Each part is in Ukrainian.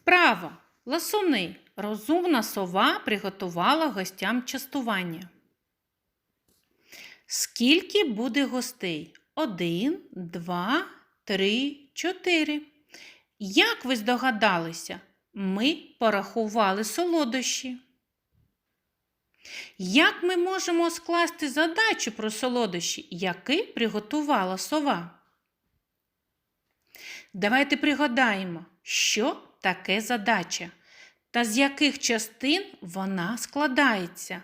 Справа. Ласуни. Розумна сова приготувала гостям частування. Скільки буде гостей? Один, два, три, чотири. Як ви здогадалися, ми порахували солодощі. Як ми можемо скласти задачу про солодощі, які приготувала сова? Давайте пригадаємо, що таке задача та з яких частин вона складається.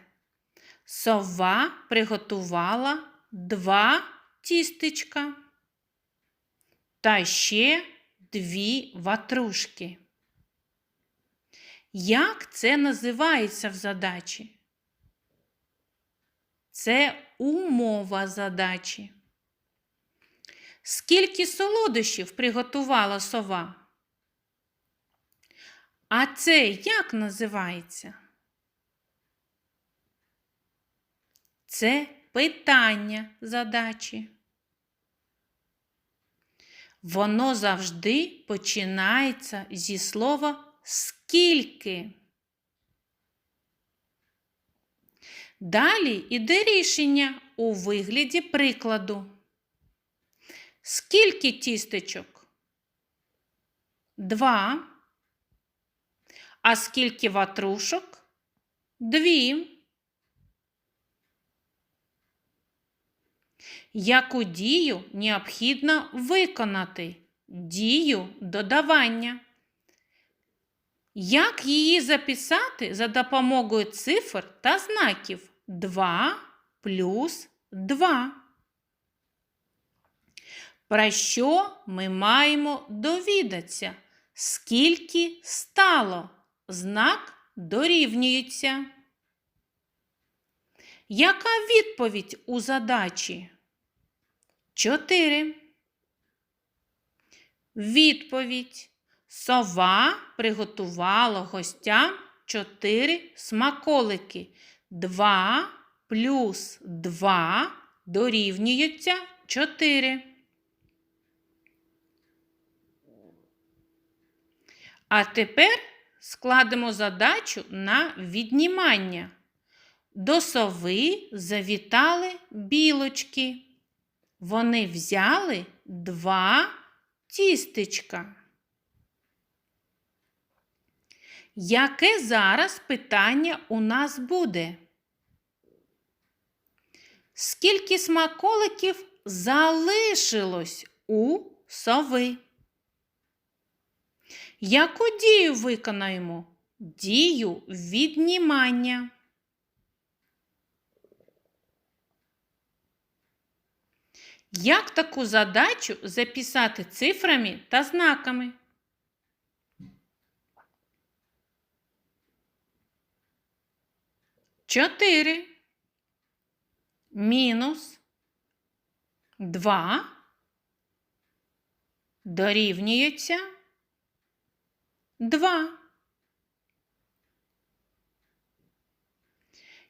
Сова приготувала два тістечка та ще дві ватрушки. Як це називається в задачі? Це умова задачі. Скільки солодощів приготувала сова? А це як називається? Це питання задачі. Воно завжди починається зі слова скільки. Далі іде рішення у вигляді прикладу. Скільки тістечок? Два. А скільки ватрушок? Дві. Яку дію необхідно виконати? Дію додавання. Як її записати за допомогою цифр та знаків 2 плюс 2? Про що ми маємо довідатися? Скільки стало? Знак дорівнюється. Яка відповідь у задачі? 4. Відповідь. Сова приготувала гостям 4 смаколики. 2 плюс 2 дорівнюється 4. А тепер складемо задачу на віднімання. До сови завітали білочки. Вони взяли два тістечка. Яке зараз питання у нас буде? Скільки смаколиків залишилось у сови? Яку дію виконаємо? Дію віднімання. Як таку задачу записати цифрами та знаками? Чотири мінус два дорівнюється два.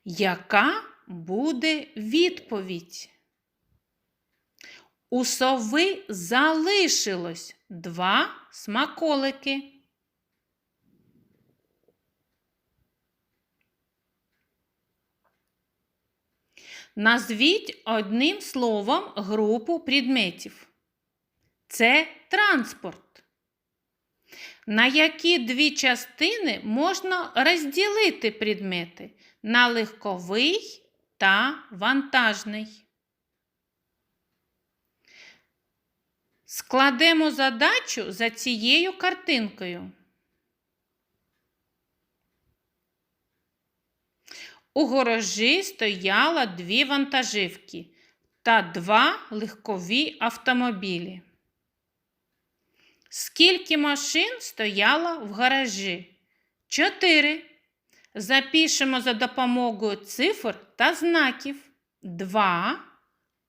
Яка буде відповідь? У сови залишилось два смаколики. Назвіть одним словом групу предметів. Це транспорт. На які дві частини можна розділити предмети на легковий та вантажний. Складемо задачу за цією картинкою. У горожі стояло дві вантажівки та два легкові автомобілі. Скільки машин стояло в гаражі? Чотири. Запишемо за допомогою цифр та знаків. 2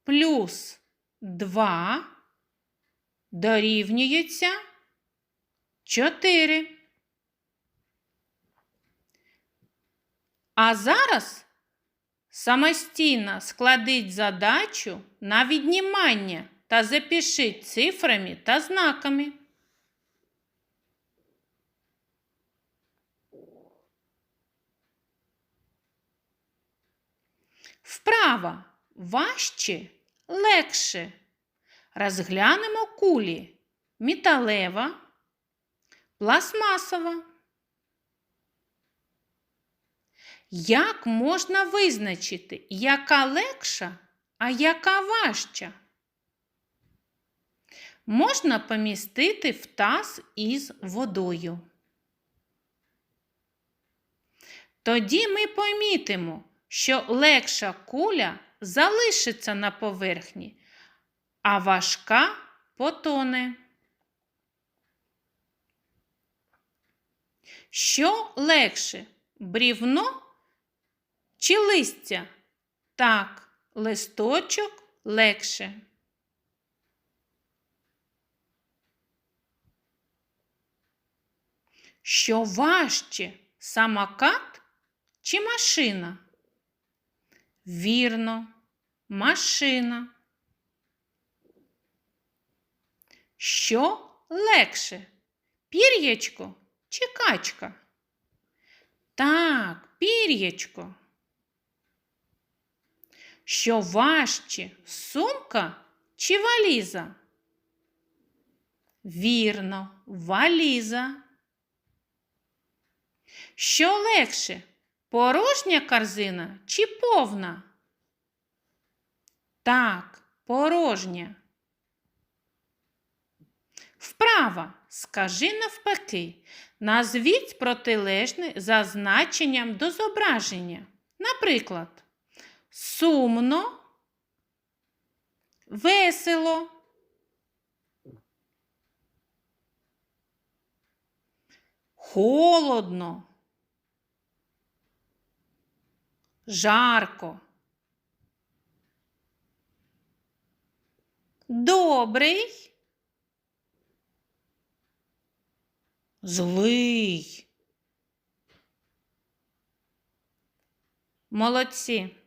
плюс 2 дорівнюється 4. А зараз самостійно складіть задачу на віднімання та запишіть цифрами та знаками. Вправа важче, легше. Розглянемо кулі. Металева, пластмасова. Як можна визначити, яка легша, а яка важча? Можна помістити в таз із водою. Тоді ми помітимо, що легша куля залишиться на поверхні, а важка потоне. Що легше брівно чи листя? Так, листочок легше. Що важче самокат чи машина? Вірно, машина. Що легше? Пір'ячко чи качка? Так, пір'ячко. Що важче сумка чи валіза? Вірно, валіза. Що легше? Порожня корзина чи повна? Так, порожня. Вправа. Скажи навпаки. Назвіть протилежне за значенням до зображення. Наприклад, сумно, весело. Холодно. Жарко. Добрий. Злий. Молодці.